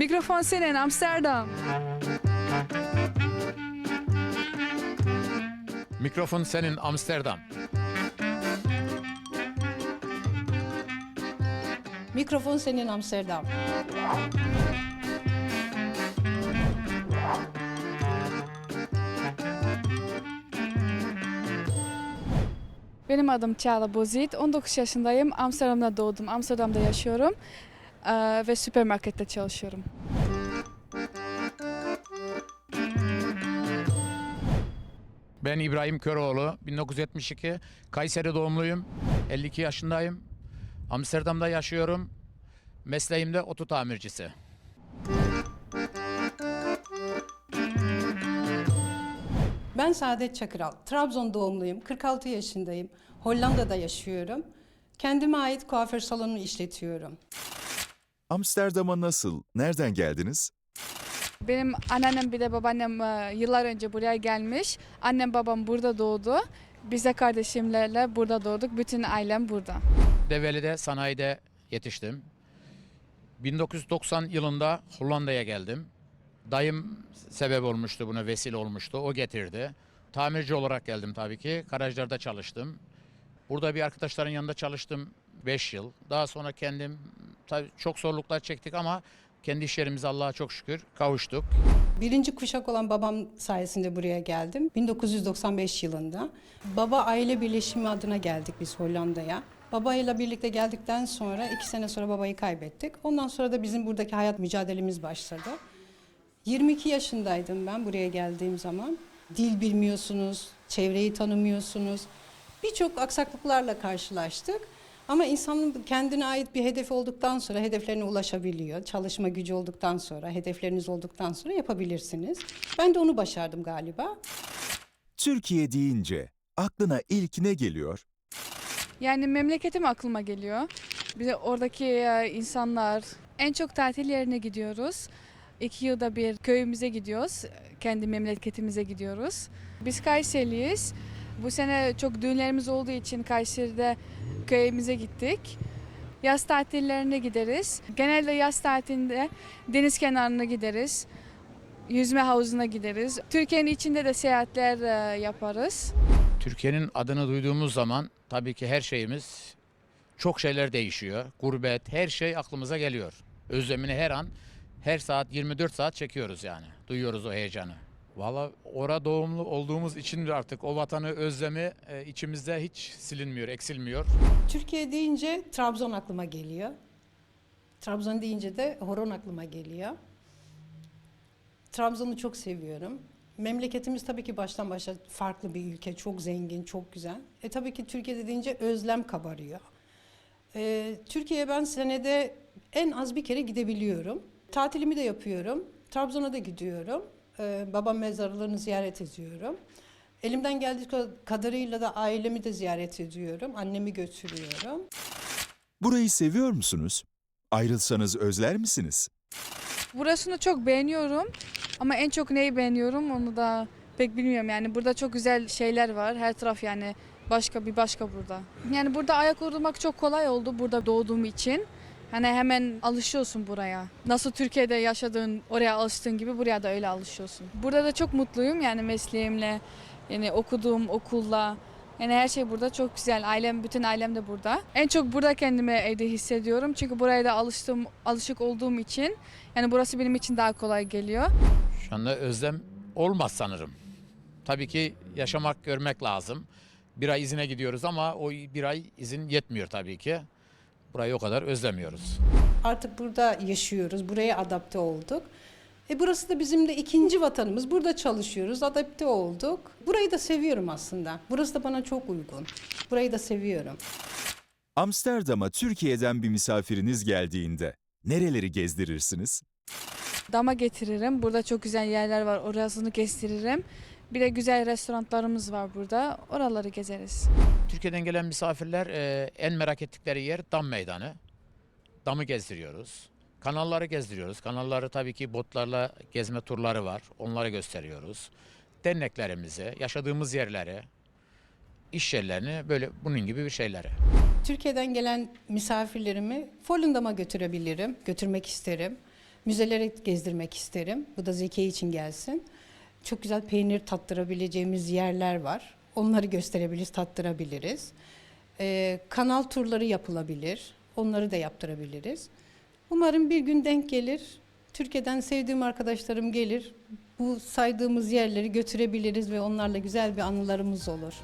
Mikrofon senin Amsterdam. Mikrofon senin Amsterdam. Mikrofon senin Amsterdam. Benim adım Çağla Bozit. 19 yaşındayım. Amsterdam'da doğdum. Amsterdam'da yaşıyorum. Ee, ve süpermarkette çalışıyorum. Ben İbrahim Köroğlu. 1972 Kayseri doğumluyum. 52 yaşındayım. Amsterdam'da yaşıyorum. Mesleğim de oto tamircisi. Ben Saadet Çakıral. Trabzon doğumluyum. 46 yaşındayım. Hollanda'da yaşıyorum. Kendime ait kuaför salonu işletiyorum. Amsterdam'a nasıl, nereden geldiniz? Benim anneannem bir de babaannem e, yıllar önce buraya gelmiş. Annem babam burada doğdu. Biz de kardeşimlerle burada doğduk. Bütün ailem burada. Develi'de sanayide yetiştim. 1990 yılında Hollanda'ya geldim. Dayım sebep olmuştu buna vesile olmuştu. O getirdi. Tamirci olarak geldim tabii ki. Garajlarda çalıştım. Burada bir arkadaşların yanında çalıştım 5 yıl. Daha sonra kendim tabii çok zorluklar çektik ama kendi iş yerimize Allah'a çok şükür kavuştuk. Birinci kuşak olan babam sayesinde buraya geldim. 1995 yılında. Baba aile birleşimi adına geldik biz Hollanda'ya. Babayla birlikte geldikten sonra iki sene sonra babayı kaybettik. Ondan sonra da bizim buradaki hayat mücadelemiz başladı. 22 yaşındaydım ben buraya geldiğim zaman. Dil bilmiyorsunuz, çevreyi tanımıyorsunuz. Birçok aksaklıklarla karşılaştık. Ama insanın kendine ait bir hedefi olduktan sonra hedeflerine ulaşabiliyor. Çalışma gücü olduktan sonra, hedefleriniz olduktan sonra yapabilirsiniz. Ben de onu başardım galiba. Türkiye deyince aklına ilk ne geliyor? Yani memleketim aklıma geliyor. Bir de oradaki e, insanlar. En çok tatil yerine gidiyoruz. İki yılda bir köyümüze gidiyoruz. Kendi memleketimize gidiyoruz. Biz Kayseri'liyiz. Bu sene çok düğünlerimiz olduğu için Kayseri'de köyümüze gittik. Yaz tatillerine gideriz. Genelde yaz tatilinde deniz kenarına gideriz. Yüzme havuzuna gideriz. Türkiye'nin içinde de seyahatler e, yaparız. Türkiye'nin adını duyduğumuz zaman tabii ki her şeyimiz çok şeyler değişiyor. Gurbet, her şey aklımıza geliyor. Özlemini her an, her saat 24 saat çekiyoruz yani. Duyuyoruz o heyecanı. Valla ora doğumlu olduğumuz için artık o vatanı özlemi e, içimizde hiç silinmiyor, eksilmiyor. Türkiye deyince Trabzon aklıma geliyor. Trabzon deyince de horon aklıma geliyor. Trabzon'u çok seviyorum. Memleketimiz tabii ki baştan başa farklı bir ülke, çok zengin, çok güzel. E tabii ki Türkiye'de deyince özlem kabarıyor. E, Türkiye'ye ben senede en az bir kere gidebiliyorum. Tatilimi de yapıyorum. Trabzon'a da gidiyorum. E, babam mezarlığını ziyaret ediyorum. Elimden geldiği kadarıyla da ailemi de ziyaret ediyorum. Annemi götürüyorum. Burayı seviyor musunuz? Ayrılsanız özler misiniz? Burasını çok beğeniyorum ama en çok neyi beğeniyorum onu da pek bilmiyorum. Yani burada çok güzel şeyler var. Her taraf yani başka bir başka burada. Yani burada ayak uydurmak çok kolay oldu burada doğduğum için. Hani hemen alışıyorsun buraya. Nasıl Türkiye'de yaşadığın, oraya alıştığın gibi buraya da öyle alışıyorsun. Burada da çok mutluyum yani mesleğimle, yani okuduğum okulla. Yani her şey burada çok güzel. Ailem, bütün ailem de burada. En çok burada kendimi evde hissediyorum. Çünkü buraya da alıştım, alışık olduğum için. Yani burası benim için daha kolay geliyor. Şu anda özlem olmaz sanırım. Tabii ki yaşamak, görmek lazım. Bir ay izine gidiyoruz ama o bir ay izin yetmiyor tabii ki. Burayı o kadar özlemiyoruz. Artık burada yaşıyoruz, buraya adapte olduk. E burası da bizim de ikinci vatanımız. Burada çalışıyoruz, adapte olduk. Burayı da seviyorum aslında. Burası da bana çok uygun. Burayı da seviyorum. Amsterdam'a Türkiye'den bir misafiriniz geldiğinde nereleri gezdirirsiniz? Dama getiririm. Burada çok güzel yerler var. Orasını gösteririm. Bir de güzel restoranlarımız var burada. Oraları gezeriz. Türkiye'den gelen misafirler e, en merak ettikleri yer Dam Meydanı. Damı gezdiriyoruz. Kanalları gezdiriyoruz. Kanalları tabii ki botlarla gezme turları var. Onları gösteriyoruz. Derneklerimizi, yaşadığımız yerleri, iş yerlerini böyle bunun gibi bir şeyleri. Türkiye'den gelen misafirlerimi Volendam'a götürebilirim, götürmek isterim. Müzeleri gezdirmek isterim. Bu da Zeki için gelsin. Çok güzel peynir tattırabileceğimiz yerler var. Onları gösterebiliriz, tattırabiliriz. Ee, kanal turları yapılabilir. Onları da yaptırabiliriz. Umarım bir gün denk gelir. Türkiye'den sevdiğim arkadaşlarım gelir. Bu saydığımız yerleri götürebiliriz ve onlarla güzel bir anılarımız olur.